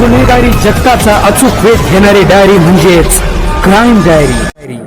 गुन्हेगारी जगताचा अचूक वेध घेणारी डायरी म्हणजेच क्राईम डायरी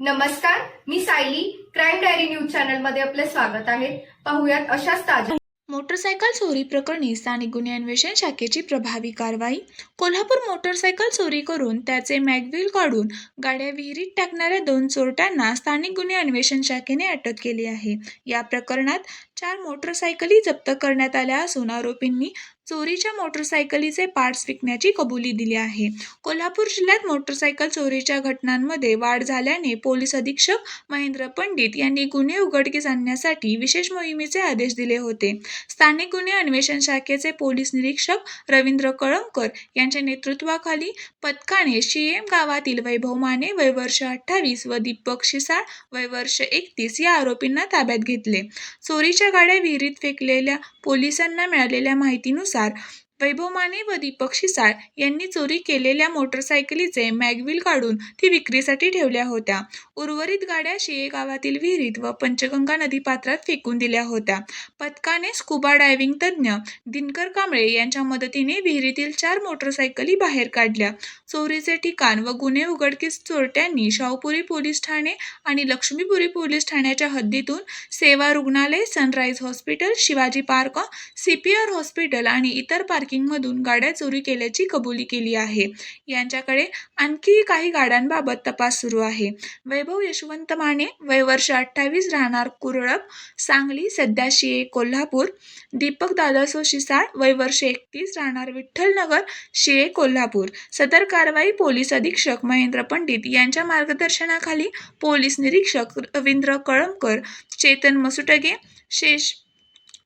नमस्कार मी सायली. क्राईम डायरी न्यूज चॅनलमध्ये आपले स्वागत आहे. पाहुयात अशाच ताज्या मोटरसायकल चोरी प्रकरणी स्थानिक गुन्हे अन्वेषण शाखेची प्रभावी कारवाई. कोल्हापूर मोटरसायकल चोरी करून त्याचे मॅगव्हील काढून गाड्या विहिरीत टाकणाऱ्या दोन चोरट्यांना स्थानिक गुन्हे अन्वेषण शाखेने अटक केली आहे. या प्रकरणात चार मोटरसायकली जप्त करण्यात आल्या असून आरोपींनी चोरीच्या मोटरसायकलीचे पार्ट्स विकण्याची कबुली दिली आहे. कोल्हापूर जिल्ह्यात मोटरसायकल चोरीच्या घटनांमध्ये वाढ झाल्याने पोलीस अधीक्षक महेंद्र पंडित यांनी गुन्हे उघडकीस आणण्यासाठी विशेष मोहिमेचे आदेश दिले होते. स्थानिक गुन्हे अन्वेषण शाखेचे पोलीस निरीक्षक रवींद्र कळमकर यांच्या नेतृत्वाखाली पथकाने शिएम गावातील वैभव माने वयवर्ष अठ्ठावीस व दीपक शिसाळ वयवर्ष एकतीस या आरोपींना ताब्यात घेतले. चोरीच्या गाड्या विहिरीत फेकलेल्या पोलिसांना मिळालेल्या माहितीनुसार वैभव माने व दीपक शिसाळ यांनी चोरी केलेल्या मोटरसायकलीचे मॅगविल काढून ती विक्रीसाठी ठेवल्या होत्या. उर्वरित गाड्या शिये गावातील विहिरीत व पंचगंगा नदीपात्रात फेकून दिल्या होत्या. पथकाने स्कुबा डायव्हिंग तज्ज्ञ दिनकर कांबळे यांच्या मदतीने विहिरीतील चार मोटरसायकली बाहेर काढल्या. चोरीचे ठिकाण व गुन्हे उघडकीस चोरट्यांनी शाहूपुरी पोलीस ठाणे आणि लक्ष्मीपुरी पोलीस ठाण्याच्या हद्दीतून सेवा रुग्णालय sunrise hospital Shivaji park CPR hospital आणि इतर पार्क पार्किंगमधून गाड्या चोरी केल्याची कबुली केली आहे. यांच्याकडे आणखी काही गाड्यांबाबत तपास सुरू आहे. वैभव यशवंत माने वय वर्ष अठ्ठावीस राहणार कुरळप सांगली सध्या शिये कोल्हापूर. दीपक दादासो शिसाळ वय वर्ष एकतीस राहणार विठ्ठलनगर शिये कोल्हापूर. सदर कारवाई पोलीस अधीक्षक महेंद्र पंडित यांच्या मार्गदर्शनाखाली पोलीस निरीक्षक रवींद्र कळमकर चेतन मसुटगे शेष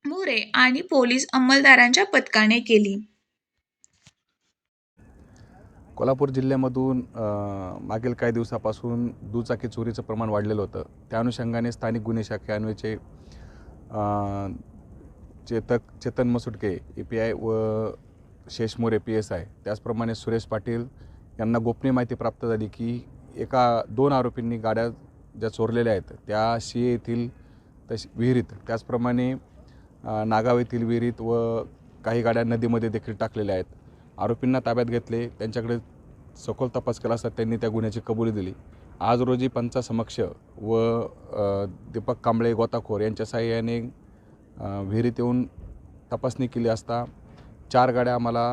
मोरे आणि पोलीस अंमलदारांच्या पथकाने केली. कोल्हापूर जिल्ह्यामधून मागील काही दिवसापासून दुचाकी चोरीचं प्रमाण वाढलेलं होतं. त्या अनुषंगाने स्थानिक गुन्हे शाखेन्वयचे Chetak Chetan Masutke A P I व Shesh More P S I. त्याचप्रमाणे सुरेश पाटील यांना गोपनीय माहिती प्राप्त झाली की एका दोन आरोपींनी गाड्या ज्या चोरलेल्या आहेत त्या शिये येथील तशी विहिरीत. त्याचप्रमाणे नागाव येथील विहिरीत व काही गाड्या नदीमध्ये देखील टाकलेल्या आहेत. आरोपींना ताब्यात घेतले. त्यांच्याकडे सखोल तपास केला असता त्यांनी त्या गुन्ह्याची कबुली दिली. आज रोजी पंचासमक्ष व दीपक कांबळे गोताखोर यांच्या साह्याने विहिरीत येऊन तपासणी केली असता चार गाड्या आम्हाला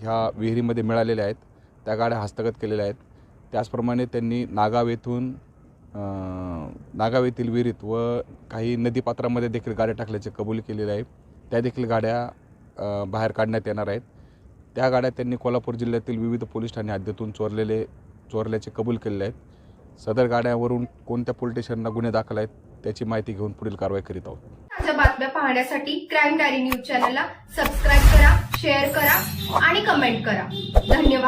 ह्या विहिरीमध्ये मिळालेल्या आहेत. त्या गाड्या हस्तगत केलेल्या आहेत. त्याचप्रमाणे त्यांनी नागाव येथून नागाव येथील विहिरीत व काही नदीपात्रामध्ये देखील गाड्या टाकल्याचे कबूल केलेले आहे. त्या देखील गाड्या बाहेर काढण्यात येणार आहेत. त्या गाड्या त्यांनी कोल्हापूर जिल्ह्यातील विविध पोलीस ठाणे हद्दीतून चोरलेले चोरल्याचे कबूल केलेले आहेत. सदर गाड्यावरून कोणत्या पोलीस स्टेशनला गुन्हे दाखल आहेत त्याची माहिती घेऊन पुढील कारवाई करीत आहोत. ताज्या बातम्या पाहण्यासाठी क्राईम डायरी न्यूज चॅनलला सबस्क्राईब करा शेअर करा आणि कमेंट करा. धन्यवाद.